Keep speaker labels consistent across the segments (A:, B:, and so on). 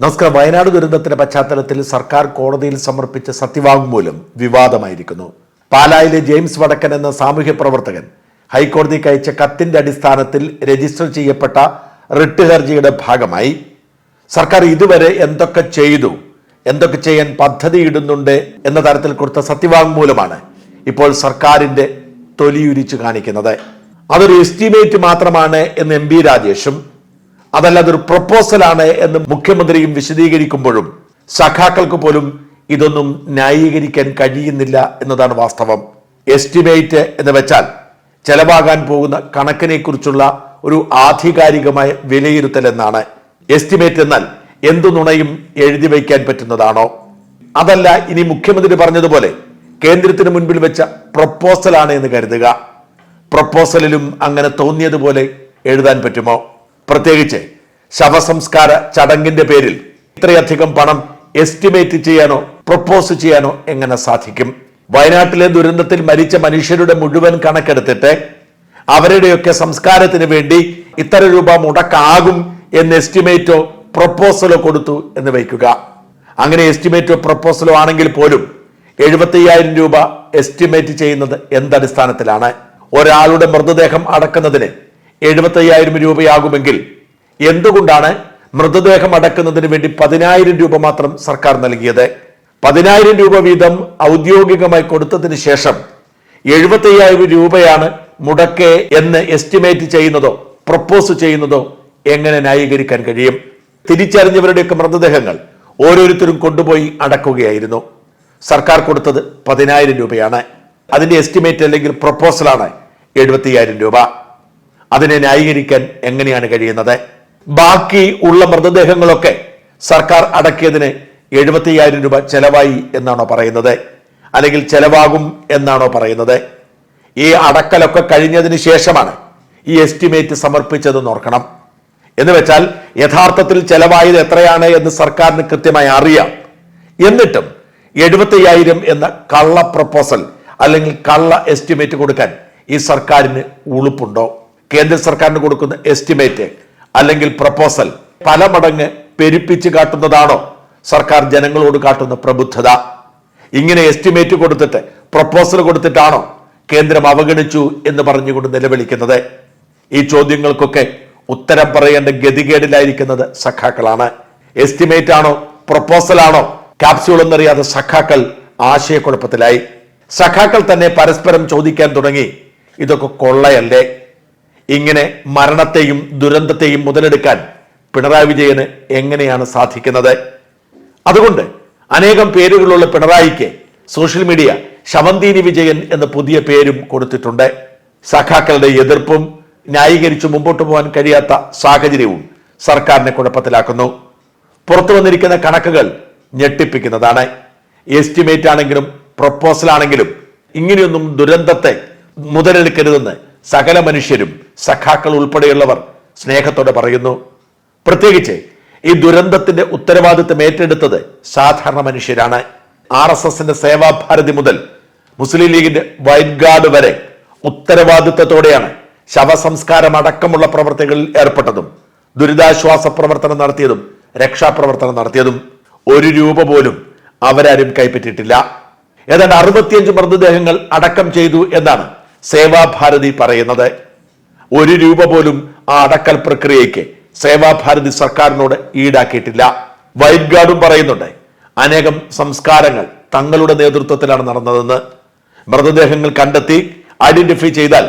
A: നമസ്കാരം. വയനാട് ദുരന്തത്തിന്റെ പശ്ചാത്തലത്തിൽ സർക്കാർ കോടതിയിൽ സമർപ്പിച്ച സത്യവാങ്മൂലം വിവാദമായിരിക്കുന്നു. പാലായിലെ ജെയിംസ് വടക്കൻ എന്ന സാമൂഹ്യ പ്രവർത്തകൻ ഹൈക്കോടതിക്ക് അയച്ച കത്തിന്റെ അടിസ്ഥാനത്തിൽ രജിസ്റ്റർ ചെയ്യപ്പെട്ട റിട്ട് ഹർജിയുടെ ഭാഗമായി. സർക്കാർ ഇതുവരെ എന്തൊക്കെ ചെയ്തു? എന്തൊക്കെ ചെയ്യാൻ പദ്ധതിയിടുന്നുണ്ട് എന്ന തരത്തിൽ കൊടുത്ത സത്യവാങ്മൂലമാണ് ഇപ്പോൾ സർക്കാരിന്റെ തൊലിയുരിച്ചു കാണിക്കുന്നത്. അതൊരു എസ്റ്റിമേറ്റ് മാത്രമാണ് എന്ന് എം ബി രാജേഷും അതല്ല അതൊരു പ്രപ്പോസലാണ് എന്ന് മുഖ്യമന്ത്രിയും വിശദീകരിക്കുമ്പോഴും സഖാക്കൾക്ക് പോലും ഇതൊന്നും ന്യായീകരിക്കാൻ കഴിയുന്നില്ല എന്നതാണ് വാസ്തവം. എസ്റ്റിമേറ്റ് എന്ന് വെച്ചാൽ ചെലവാകാൻ പോകുന്ന കണക്കിനെ കുറിച്ചുള്ള ഒരു ആധികാരികമായ വിലയിരുത്തൽ എന്നാണ്. എസ്റ്റിമേറ്റ് എന്നാൽ എന്തു നുണയും എഴുതി വയ്ക്കാൻ പറ്റുന്നതാണോ? അതല്ല ഇനി മുഖ്യമന്ത്രി പറഞ്ഞതുപോലെ കേന്ദ്രത്തിന് മുൻപിൽ വെച്ച പ്രപ്പോസലാണ് എന്ന് കരുതുക. പ്രപ്പോസലിലും അങ്ങനെ തോന്നിയതുപോലെ എഴുതാൻ പറ്റുമോ? പ്രത്യേകിച്ച് ശവസംസ്കാര ചടങ്ങിന്റെ പേരിൽ ഇത്രയധികം പണം എസ്റ്റിമേറ്റ് ചെയ്യാനോ പ്രപ്പോസ് ചെയ്യാനോ എങ്ങനെ സാധിക്കും? വയനാട്ടിലെ ദുരന്തത്തിൽ മരിച്ച മനുഷ്യരുടെ മുഴുവൻ കണക്കെടുത്തിട്ട് അവരുടെയൊക്കെ സംസ്കാരത്തിന് വേണ്ടി ഇത്ര രൂപ മുടക്കാകും എന്ന് എസ്റ്റിമേറ്റോ പ്രപ്പോസലോ കൊടുത്തു എന്ന് വയ്ക്കുക. അങ്ങനെ എസ്റ്റിമേറ്റോ പ്രപ്പോസലോ ആണെങ്കിൽ പോലും എഴുപത്തയ്യായിരം രൂപ എസ്റ്റിമേറ്റ് ചെയ്യുന്നത് എന്തടിസ്ഥാനത്തിലാണ്? ഒരാളുടെ മൃതദേഹം അടക്കുന്നതിന് എഴുപത്തയ്യായിരം രൂപയാകുമെങ്കിൽ എന്തുകൊണ്ടാണ് മൃതദേഹം അടക്കുന്നതിന് വേണ്ടി പതിനായിരം രൂപ മാത്രം സർക്കാർ നൽകിയത്? പതിനായിരം രൂപ വീതം ഔദ്യോഗികമായി കൊടുത്തതിന് ശേഷം എഴുപത്തയ്യായിരം രൂപയാണ് മുടക്കെ എന്ന് എസ്റ്റിമേറ്റ് ചെയ്യുന്നതോ പ്രപ്പോസ് ചെയ്യുന്നതോ എങ്ങനെ ന്യായീകരിക്കാൻ കഴിയും? തിരിച്ചറിഞ്ഞവരുടെയൊക്കെ മൃതദേഹങ്ങൾ ഓരോരുത്തരും കൊണ്ടുപോയി അടക്കുകയായിരുന്നു. സർക്കാർ കൊടുത്തത് പതിനായിരം രൂപയാണ്. അതിന്റെ എസ്റ്റിമേറ്റ് അല്ലെങ്കിൽ പ്രപ്പോസലാണ് എഴുപത്തിയായിരം രൂപ. അതിനെ ന്യായീകരിക്കാൻ എങ്ങനെയാണ് കഴിയുന്നത്? ബാക്കി ഉള്ള മൃതദേഹങ്ങളൊക്കെ സർക്കാർ അടക്കിയതിന് എഴുപത്തിയ്യായിരം രൂപ ചെലവായി എന്നാണോ പറയുന്നത്? അല്ലെങ്കിൽ ചെലവാകും എന്നാണോ പറയുന്നത്? ഈ അടക്കലൊക്കെ കഴിഞ്ഞതിന് ശേഷമാണ് ഈ എസ്റ്റിമേറ്റ് സമർപ്പിച്ചതെന്ന് ഓർക്കണം. എന്ന് വെച്ചാൽ യഥാർത്ഥത്തിൽ ചെലവായത് എത്രയാണ് എന്ന് സർക്കാരിന് കൃത്യമായി അറിയാം. എന്നിട്ടും എഴുപത്തയ്യായിരം എന്ന കള്ള പ്രപ്പോസൽ അല്ലെങ്കിൽ കള്ള എസ്റ്റിമേറ്റ് കൊടുക്കാൻ ഈ സർക്കാരിന് ഉളുപ്പുണ്ടോ? കേന്ദ്ര സർക്കാരിന് കൊടുക്കുന്ന എസ്റ്റിമേറ്റ് അല്ലെങ്കിൽ പ്രപ്പോസൽ പല മടങ്ങ് പെരുപ്പിച്ച് കാട്ടുന്നതാണോ? സർക്കാർ ജനങ്ങളോട് കാട്ടുന്ന പ്രബുദ്ധത. ഇങ്ങനെ എസ്റ്റിമേറ്റ് കൊടുത്തിട്ട് പ്രപ്പോസൽ കൊടുത്തിട്ടാണോ കേന്ദ്രം അവഗണിച്ചു എന്ന് പറഞ്ഞുകൊണ്ട് നിലവിളിക്കുന്നത്? ഈ ചോദ്യങ്ങൾക്കൊക്കെ ഉത്തരം പറയേണ്ട ഗതികേടിലായിരിക്കുന്നത് സഖാക്കളാണ്. എസ്റ്റിമേറ്റ് ആണോ പ്രപ്പോസൽ ആണോ ക്യാപ്സ്യൂൾ എന്നറിയാതെ സഖാക്കൾ ആശയക്കുഴപ്പത്തിലായി. സഖാക്കൾ തന്നെ പരസ്പരം ചോദിക്കാൻ തുടങ്ങി. ഇതൊക്കെ കൊള്ളയല്ലേ? ഇങ്ങനെ മരണത്തെയും ദുരന്തത്തെയും മുതലെടുക്കാൻ പിണറായി വിജയന് എങ്ങനെയാണ് സാധിക്കുന്നത്? അതുകൊണ്ട് അനേകം പേരുകളുള്ള പിണറായിക്ക് സോഷ്യൽ മീഡിയ ശവന്തീനി വിജയൻ എന്ന പുതിയ പേരും കൊടുത്തിട്ടുണ്ട്. സഖാക്കളുടെ എതിർപ്പും ന്യായീകരിച്ചു മുമ്പോട്ട് പോകാൻ കഴിയാത്ത സാഹചര്യവും സർക്കാരിനെ കുഴപ്പത്തിലാക്കുന്നു. പുറത്തു വന്നിരിക്കുന്ന കണക്കുകൾ ഞെട്ടിപ്പിക്കുന്നതാണ്. എസ്റ്റിമേറ്റ് ആണെങ്കിലും പ്രപ്പോസൽ ആണെങ്കിലും ഇങ്ങനെയൊന്നും ദുരന്തത്തെ മുതലെടുക്കരുതെന്ന് സകല മനുഷ്യരും സഖാക്കൾ ഉൾപ്പെടെയുള്ളവർ സ്നേഹത്തോടെ പറയുന്നു. പ്രത്യേകിച്ച് ഈ ദുരന്തത്തിന്റെ ഉത്തരവാദിത്തം ഏറ്റെടുത്തത് സാധാരണ മനുഷ്യരാണ്. ആർ എസ് എസിന്റെ സേവാഭാരതി മുതൽ മുസ്ലിം ലീഗിന്റെ വൈറ്റ് ഗാർഡ് വരെ ഉത്തരവാദിത്തത്തോടെയാണ് ശവസംസ്കാരം അടക്കമുള്ള പ്രവർത്തികളിൽ ഏർപ്പെട്ടതും ദുരിതാശ്വാസ പ്രവർത്തനം നടത്തിയതും രക്ഷാപ്രവർത്തനം നടത്തിയതും ഒരു രൂപ പോലും അവരാരും കൈപ്പറ്റിയിട്ടില്ല. ഏതാണ്ട് അറുപത്തിയഞ്ച് മൃതദേഹങ്ങൾ അടക്കം ചെയ്തു എന്നാണ് സേവാഭാരതി പറയുന്നത്. ഒരു രൂപ പോലും ആ അടക്കൽ പ്രക്രിയയ്ക്ക് സേവാഭാരതി സർക്കാരിനോട് ഈടാക്കിയിട്ടില്ല. വൈറ്റ് ഗാർഡും പറയുന്നുണ്ട് അനേകം സംസ്കാരങ്ങൾ തങ്ങളുടെ നേതൃത്വത്തിലാണ് നടന്നതെന്ന്. മൃതദേഹങ്ങൾ കണ്ടെത്തി ഐഡന്റിഫൈ ചെയ്താൽ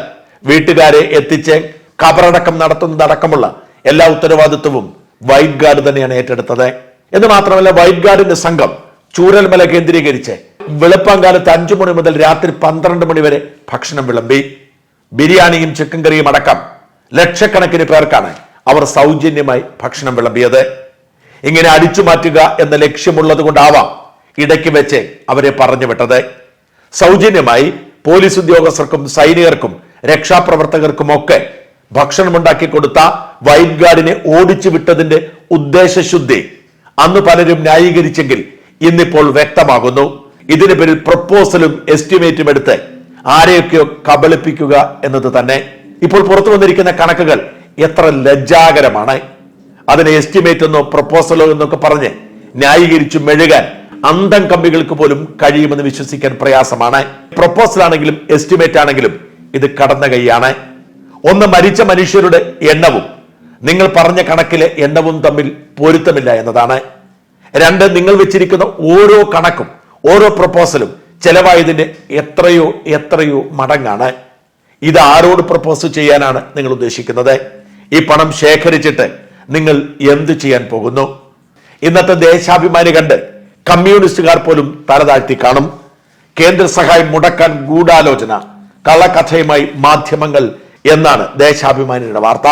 A: വീട്ടുകാരെ എത്തിച്ച് കബറടക്കം നടത്തുന്നതടക്കമുള്ള എല്ലാ ഉത്തരവാദിത്വവും വൈറ്റ് ഗാർഡ് തന്നെയാണ് ഏറ്റെടുത്തത്. എന്ന് മാത്രമല്ല വൈറ്റ് ഗാർഡിന്റെ സംഘം ചൂരൽമല കേന്ദ്രീകരിച്ച് വെളുപ്പാങ്കാലത്ത് അഞ്ചു മണി മുതൽ രാത്രി പന്ത്രണ്ട് മണി വരെ ഭക്ഷണം വിളമ്പി. ബിരിയാണിയും ചിക്കൻ കറിയും അടക്കം ലക്ഷക്കണക്കിന് പേർക്കാണ് അവർ സൗജന്യമായി ഭക്ഷണം വിളമ്പിയത്. ഇങ്ങനെ അടിച്ചു മാറ്റുക എന്ന ലക്ഷ്യമുള്ളത് കൊണ്ടാവാം ഇടയ്ക്ക് വെച്ച് അവരെ പറഞ്ഞു വിട്ടത്. സൗജന്യമായി പോലീസ് ഉദ്യോഗസ്ഥർക്കും സൈനികർക്കും രക്ഷാപ്രവർത്തകർക്കുമൊക്കെ ഭക്ഷണമുണ്ടാക്കി കൊടുത്ത വൈറ്റ് ഗാർഡിനെ ഓടിച്ചു വിട്ടതിന്റെ ഉദ്ദേശശുദ്ധി അന്ന് പലരും ന്യായീകരിച്ചെങ്കിൽ ഇന്നിപ്പോൾ വ്യക്തമാകുന്നു. ഇതിന് പേരിൽ പ്രപ്പോസലും എസ്റ്റിമേറ്റും എടുത്ത് ആരെയൊക്കെയോ കബളിപ്പിക്കുക എന്നത് തന്നെ ഇപ്പോൾ പുറത്തു വന്നിരിക്കുന്ന കണക്കുകൾ എത്ര ലജ്ജാകരമാണ്. അതിനെ എസ്റ്റിമേറ്റ് എന്നോ പ്രപ്പോസലോ എന്നൊക്കെ പറഞ്ഞ് ന്യായീകരിച്ചു മെഴുകാൻ അന്തം കമ്പികൾക്ക് പോലും കഴിയുമെന്ന് വിശ്വസിക്കാൻ പ്രയാസമാണ്. പ്രപ്പോസൽ ആണെങ്കിലും എസ്റ്റിമേറ്റ് ആണെങ്കിലും ഇത് കടന്ന കൈയാണ്. ഒന്ന് മരിച്ച മനുഷ്യരുടെ എണ്ണവും നിങ്ങൾ പറഞ്ഞ കണക്കിലെ എണ്ണവും തമ്മിൽ പൊരുത്തമില്ല എന്നതാണ്. രണ്ട് നിങ്ങൾ വെച്ചിരിക്കുന്ന ഓരോ കണക്കും ഓരോ പ്രപ്പോസലും ചെലവായതിന്റെ എത്രയോ എത്രയോ മടങ്ങാണ്. ഇത് ആരോട് പ്രപ്പോസ് ചെയ്യാനാണ് നിങ്ങൾ ഉദ്ദേശിക്കുന്നത്? ഈ പണം ശേഖരിച്ചിട്ട് നിങ്ങൾ എന്ത് ചെയ്യാൻ പോകുന്നു? ഇന്നത്തെ ദേശാഭിമാനി കണ്ട് കമ്മ്യൂണിസ്റ്റുകാർ പോലും തലതാഴ്ത്തി കാണും. കേന്ദ്ര സഹായം മുടക്കാൻ ഗൂഢാലോചന കള്ളക്കഥയുമായി മാധ്യമങ്ങൾ എന്നാണ് ദേശാഭിമാനിയുടെ വാർത്ത.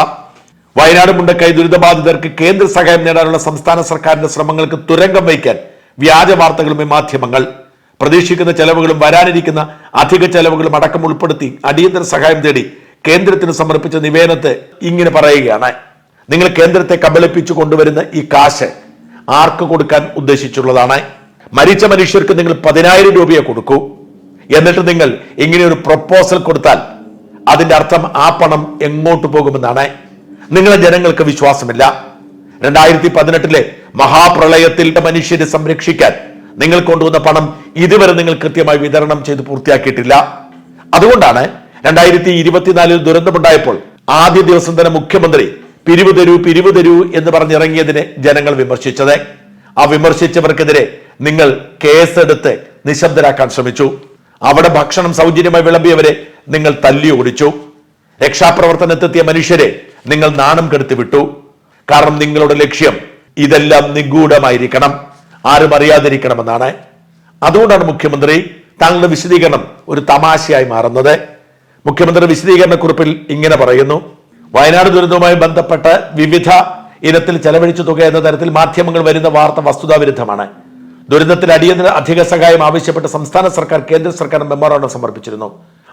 A: വയനാട് മുണ്ടക്കൈ ദുരിതബാധിതർക്ക് കേന്ദ്ര സഹായം നേടാനുള്ള സംസ്ഥാന സർക്കാരിന്റെ ശ്രമങ്ങൾക്ക് തുരങ്കം വയ്ക്കാൻ വ്യാജ വാർത്തകളുമായി മാധ്യമങ്ങൾ. പ്രതീക്ഷിക്കുന്ന ചെലവുകളും വരാനിരിക്കുന്ന അധിക ചെലവുകളും അടക്കം ഉൾപ്പെടുത്തി അടിയന്തര സഹായം തേടി കേന്ദ്രത്തിന് സമർപ്പിച്ച നിവേദനത്തെ ഇങ്ങനെ പറയുകയാണ്. നിങ്ങൾ കേന്ദ്രത്തെ കബളിപ്പിച്ചു കൊണ്ടുവരുന്ന ഈ കാശ് ആർക്ക് കൊടുക്കാൻ ഉദ്ദേശിച്ചുള്ളതാണ്? മരിച്ച മനുഷ്യർക്ക് നിങ്ങൾ പതിനായിരം രൂപയെ കൊടുക്കൂ. എന്നിട്ട് നിങ്ങൾ ഇങ്ങനെ ഒരു പ്രപ്പോസൽ കൊടുത്താൽ അതിന്റെ അർത്ഥം ആ പണം എങ്ങോട്ട് പോകുമെന്നാണ്. നിങ്ങളെ ജനങ്ങൾക്ക് വിശ്വാസമില്ല. രണ്ടായിരത്തി പതിനെട്ടിലെ മഹാപ്രളയത്തിൽ മനുഷ്യരെ സംരക്ഷിക്കാൻ നിങ്ങൾ കൊണ്ടുവന്ന പണം ഇതുവരെ നിങ്ങൾ കൃത്യമായി വിതരണം ചെയ്ത് പൂർത്തിയാക്കിയിട്ടില്ല. അതുകൊണ്ടാണ് രണ്ടായിരത്തി ഇരുപത്തിനാലിൽ ദുരന്തമുണ്ടായപ്പോൾ ആദ്യ ദിവസം തന്നെ മുഖ്യമന്ത്രി പിരിവ് തരൂ പിരിവ് തരൂ എന്ന് പറഞ്ഞിറങ്ങിയതിനെ ജനങ്ങൾ വിമർശിച്ചത്. ആ വിമർശിച്ചവർക്കെതിരെ നിങ്ങൾ കേസെടുത്ത് നിശബ്ദരാക്കാൻ ശ്രമിച്ചു. അവിടെ ഭക്ഷണം സൗജന്യമായി വിളമ്പിയവരെ നിങ്ങൾ തല്ലി ഓടിച്ചു. രക്ഷാപ്രവർത്തനത്തെത്തിയ മനുഷ്യരെ നിങ്ങൾ നാണം കെടുത്തി വിട്ടു. കാരണം നിങ്ങളുടെ ലക്ഷ്യം ഇതെല്ലാം നിഗൂഢമായിരിക്കണം. ആരും അറിയാതിരിക്കണമെന്നാണ്. അതുകൊണ്ടാണ് മുഖ്യമന്ത്രി താങ്കളുടെ വിശദീകരണം ഒരു തമാശയായി മാറുന്നത്. മുഖ്യമന്ത്രി വിശദീകരണ കുറിപ്പിൽ ഇങ്ങനെ പറയുന്നു. വയനാട് ദുരന്തവുമായി ബന്ധപ്പെട്ട് വിവിധ ഇനത്തിൽ ചെലവഴിച്ച തുക എന്ന തരത്തിൽ മാധ്യമങ്ങൾ വരുന്ന വാർത്ത വസ്തുതാവിരുദ്ധമാണ് ദുരന്തത്തിൽ അടിയന്തര അധിക സഹായം ആവശ്യപ്പെട്ട് സംസ്ഥാന സർക്കാർ കേന്ദ്ര സർക്കാർ മെമ്മോറാണ്ടം സമർപ്പിച്ചിരുന്നു.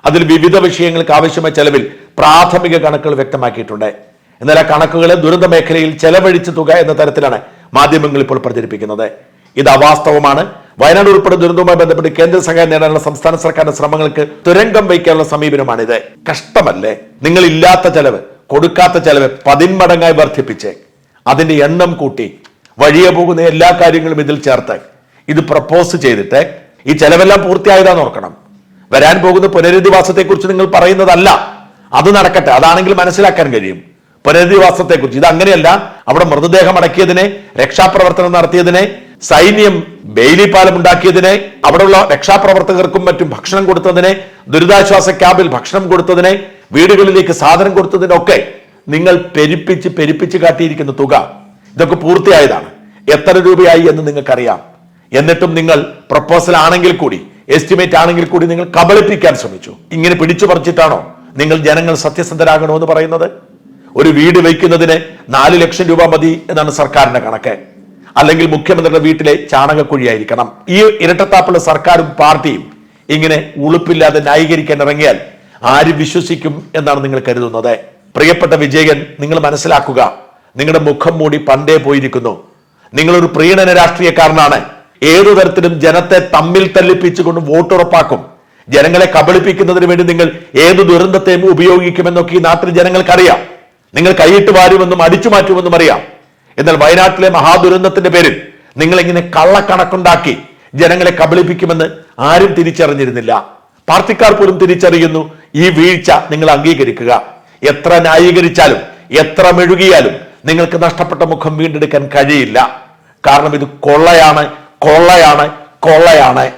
A: അതിൽ വിവിധ വിഷയങ്ങൾക്ക് ആവശ്യമായ ചെലവിൽ പ്രാഥമിക കണക്കുകൾ വ്യക്തമാക്കിയിട്ടുണ്ട്. എന്നാൽ ആ കണക്കുകളെ ദുരന്ത മേഖലയിൽ ചെലവഴിച്ച തുക എന്ന തരത്തിലാണ് മാധ്യമങ്ങൾ ഇപ്പോൾ പ്രചരിപ്പിക്കുന്നത്. ഇത് അവാസ്തവമാണ്. വയനാട് ഉൾപ്പെടെ ദുരന്തവുമായി ബന്ധപ്പെട്ട് കേന്ദ്ര സഹായം നേടാനുള്ള സംസ്ഥാന സർക്കാരിന്റെ ശ്രമങ്ങൾക്ക് തുരങ്കം വയ്ക്കാനുള്ള സമീപനമാണിത്. കഷ്ടമല്ലേ? നിങ്ങൾ ഇല്ലാത്ത ചെലവ് കൊടുക്കാത്ത ചെലവ് പതിന്മടങ്ങായി വർദ്ധിപ്പിച്ച്. അതിന്റെ എണ്ണം കൂട്ടി വഴിയെ പോകുന്ന എല്ലാ കാര്യങ്ങളും ഇതിൽ ചേർത്ത് ഇത് പ്രപ്പോസ് ചെയ്തിട്ട് ഈ ചെലവെല്ലാം പൂർത്തിയായതാന്ന് ഓർക്കണം. വരാൻ പോകുന്ന പുനരധിവാസത്തെക്കുറിച്ച് നിങ്ങൾ പറയുന്നതല്ല. അത് നടക്കട്ടെ. അതാണെങ്കിൽ മനസ്സിലാക്കാൻ കഴിയും. പുനരധിവാസത്തെക്കുറിച്ച്. ഇത് അങ്ങനെയല്ല അവിടെ മൃതദേഹം അടക്കിയതിനെ രക്ഷാപ്രവർത്തനം നടത്തിയതിനെ സൈന്യം ബെയിലി പാലം ഉണ്ടാക്കിയതിനെ അവിടെയുള്ള രക്ഷാപ്രവർത്തകർക്കും മറ്റും ഭക്ഷണം കൊടുത്തതിനെ ദുരിതാശ്വാസ ക്യാമ്പിൽ ഭക്ഷണം കൊടുത്തതിനെ വീടുകളിലേക്ക് സാധനം കൊടുത്തതിനൊക്കെ നിങ്ങൾ പെരുപ്പിച്ച് പെരുപ്പിച്ച് കാട്ടിയിരിക്കുന്ന തുക. ഇതൊക്കെ പൂർത്തിയായതാണ്. എത്ര രൂപയായി എന്ന് നിങ്ങൾക്കറിയാം. എന്നിട്ടും നിങ്ങൾ പ്രപ്പോസൽ ആണെങ്കിൽ കൂടി എസ്റ്റിമേറ്റ് ആണെങ്കിൽ കൂടി നിങ്ങൾ കബളിപ്പിക്കാൻ ശ്രമിച്ചു. ഇങ്ങനെ പിടിച്ചു പറിച്ചിട്ടാണോ നിങ്ങൾ ജനങ്ങൾ സത്യസന്ധരാകണമെന്ന് പറയുന്നത്? ഒരു വീട് വയ്ക്കുന്നതിന് നാല് ലക്ഷം രൂപ മതി എന്നാണ് സർക്കാരിന്റെ കണക്ക്. അല്ലെങ്കിൽ മുഖ്യമന്ത്രിയുടെ വീട്ടിലെ ചാണകക്കുഴിയായിരിക്കണം. ഈ ഇരട്ടത്താപ്പുള്ള സർക്കാരും പാർട്ടിയും ഇങ്ങനെ ഉളുപ്പില്ലാതെ ന്യായീകരിക്കാൻ ഇറങ്ങിയാൽ ആര് വിശ്വസിക്കും എന്നാണ് നിങ്ങൾ കരുതുന്നത്. പ്രിയപ്പെട്ട വിജയൻ നിങ്ങൾ മനസ്സിലാക്കുക നിങ്ങളുടെ മുഖം മൂടി പണ്ടേ പോയിരിക്കുന്നു. നിങ്ങളൊരു പ്രീണന രാഷ്ട്രീയക്കാരനാണ്. ഏതു തരത്തിലും ജനത്തെ തമ്മിൽ തല്ലിപ്പിച്ചുകൊണ്ട് വോട്ടുറപ്പാക്കും. ജനങ്ങളെ കബളിപ്പിക്കുന്നതിന് വേണ്ടി നിങ്ങൾ ഏത് ദുരന്തത്തെയും ഉപയോഗിക്കുമെന്നൊക്കെ ഈ നാട്ടിൽ ജനങ്ങൾക്കറിയാം. നിങ്ങൾ കൈയിട്ട് വാരുമെന്നും അടിച്ചു മാറ്റുമെന്നും അറിയാം. എന്നാൽ വയനാട്ടിലെ മഹാദുരന്തത്തിന്റെ പേരിൽ നിങ്ങളിങ്ങനെ കള്ളക്കണക്കുണ്ടാക്കി ജനങ്ങളെ കബളിപ്പിക്കുമെന്ന് ആരും തിരിച്ചറിഞ്ഞിരുന്നില്ല. പാർട്ടിക്കാർ പോലും തിരിച്ചറിയുന്നു ഈ വീഴ്ച നിങ്ങൾ അംഗീകരിക്കുക. എത്ര ന്യായീകരിച്ചാലും എത്ര മെഴുകിയാലും നിങ്ങൾക്ക് നഷ്ടപ്പെട്ട മുഖം വീണ്ടെടുക്കാൻ കഴിയില്ല. കാരണം ഇത് കൊള്ളയാണ് കൊള്ളയാണ് കൊള്ളയാണ്.